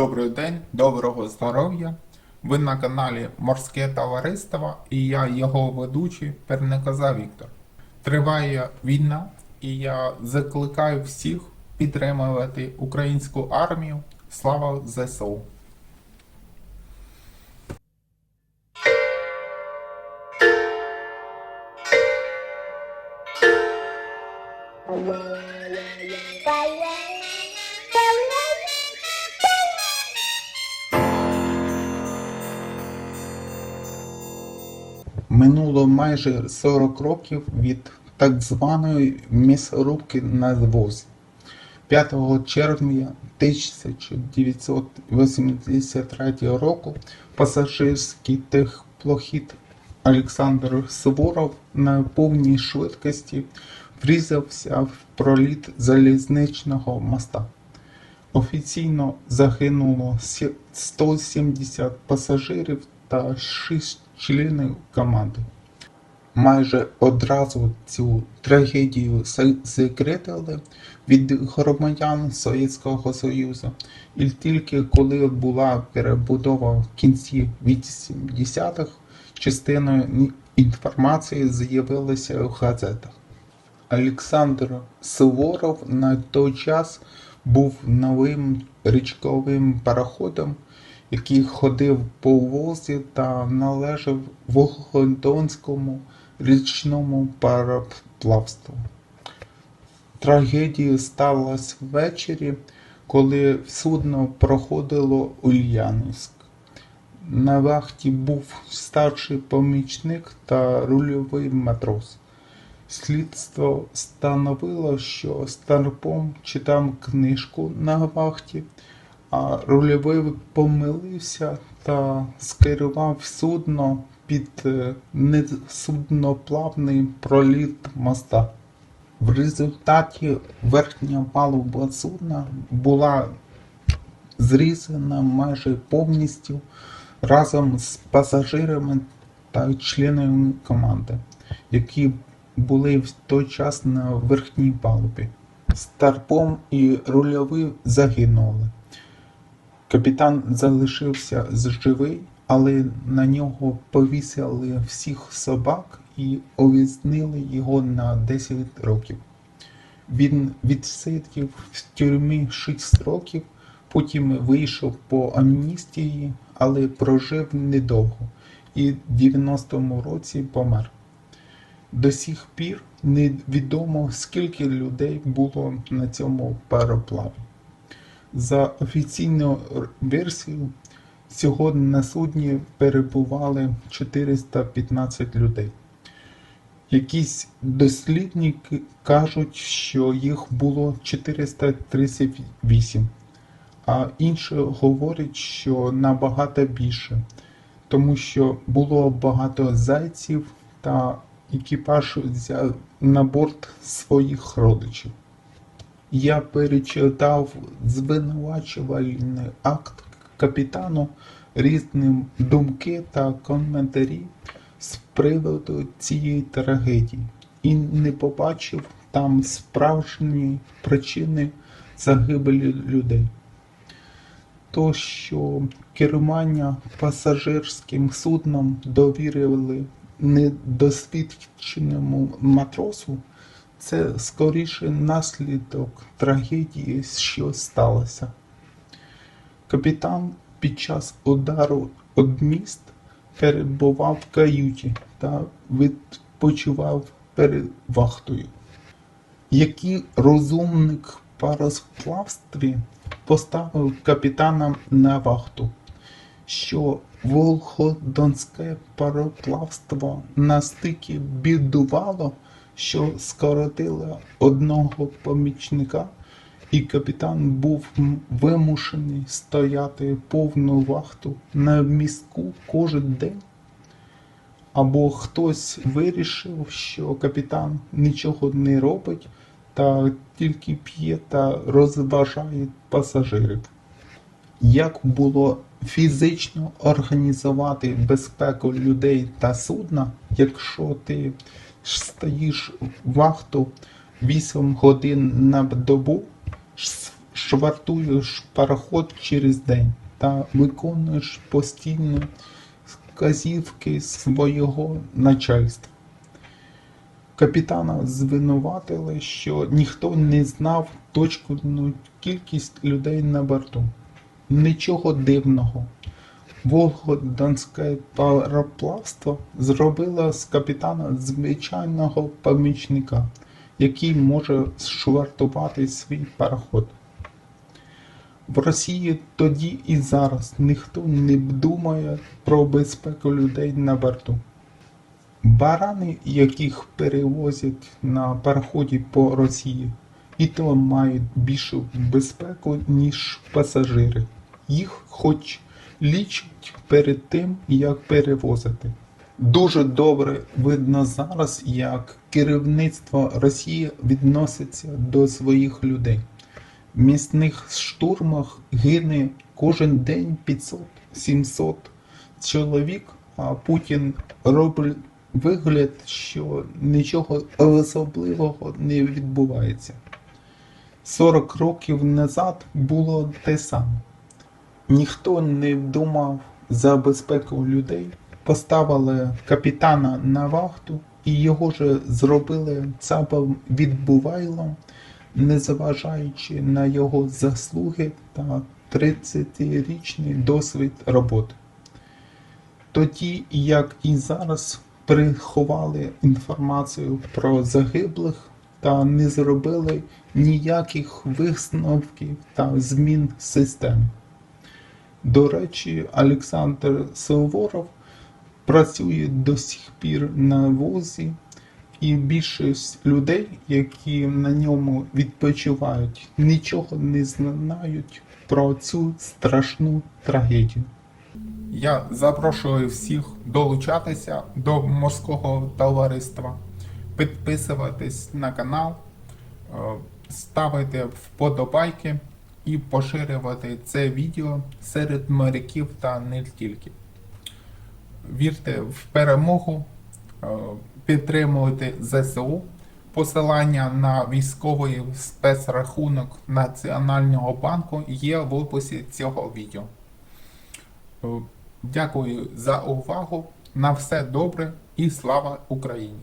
Добрий день, доброго здоров'я. Ви на каналі Морське Товариство і я його ведучий Пернекоза Віктор. Триває війна, і я закликаю всіх підтримувати українську армію. Слава ЗСУ! Минуло майже 40 років від так званої м'ясорубки на звозі. 5 червня 1983 року пасажирський техплохід Олександр Суворов на повній швидкості врізався в проліт залізничного моста. Офіційно загинуло 170 пасажирів та 6 членів команди. Майже одразу цю трагедію се- секретили від громадян Совєтського Союзу, і тільки коли була перебудова в кінці 80-х, частиною інформації з'явилася в газетах. Олександр Суворов на той час був новим річковим пароходом, який ходив по Волзі та належав Волгодонському річному пароплавству. Трагедія сталася ввечері, коли судно проходило Ульяновськ. На вахті був старший помічник та рульовий матрос. Слідство встановило, що Старпом читав книжку на вахті, рульовий помилився та скерував судно під е, несудноплавний проліт моста. В результаті верхня палуба судна була зрізана майже повністю разом з пасажирами та членами команди, які були в той час на верхній палубі. Старпом і рульовий загинули. Капітан залишився живий, але на нього повісили всіх собак і ув'язнили його на 10 років. Він відсидів в тюрмі 6 років, потім вийшов по амністії, але прожив недовго і в 90-му році помер. До сих пір невідомо, скільки людей було на цьому пароплаві. За офіційною версією, всього на судні перебували 415 людей. Якісь дослідники кажуть, що їх було 438, а інші говорять, що набагато більше, тому що було багато зайців та екіпаж взяв на борт своїх родичів. Я перечитав звинувачувальний акт капітану різні думки та коментарі з приводу цієї трагедії і не побачив там справжньої причини загибелі людей. То, що керування пасажирським судном довірили недосвідченому матросу, це скоріше наслідок трагедії, що сталося. Капітан під час удару об міст перебував в каюті та відпочивав перед вахтою. Який розумник по розплавстві поставив капітана на вахту, що Волходонське пароплавство настільки бідувало, що скоротило одного помічника, і капітан був вимушений стояти повну вахту на містку кожен день. Або хтось вирішив, що капітан нічого не робить та тільки п'є та розважає пасажирів. Як було фізично організувати безпеку людей та судна, якщо ти стоїш вахту 8 годин на добу, швартуєш пароход через день та виконуєш постійно вказівки свого начальства. Капітана звинуватили, що ніхто не знав точну кількість людей на борту. Нічого дивного. Волгодонське пароплавство зробило з капітана звичайного помічника, який може швартувати свій пароход. В Росії тоді і зараз ніхто не думає про безпеку людей на борту. Барани, яких перевозять на пароході по Росії, і то мають більшу безпеку, ніж пасажири. Їх хоч лічать перед тим, як перевозити. Дуже добре видно зараз, як керівництво Росії відноситься до своїх людей. В місних штурмах гине кожен день 500-700 чоловік, а Путін робить вигляд, що нічого особливого не відбувається. 40 років назад було те саме. Ніхто не думав за безпеку людей, поставили капітана на вахту і його же зробили цапом відбувайлом, не заважаючи на його заслуги та 30-річний досвід роботи. Тоді, як і зараз, приховали інформацію про загиблих та не зробили ніяких висновків та змін системи. До речі, Олександр Суворов працює до сих пір на возі, і більшість людей, які на ньому відпочивають, нічого не знають про цю страшну трагедію. Я запрошую всіх долучатися до морського товариства, підписуватись на канал, е, ставити вподобайки і поширювати це відео серед моряків та не тільки. Вірте в перемогу, е, підтримуйте ЗСУ. Посилання на військовий спецрахунок Національного банку є в описі цього відео. Е, Дякую за увагу. На все добре і слава Україні!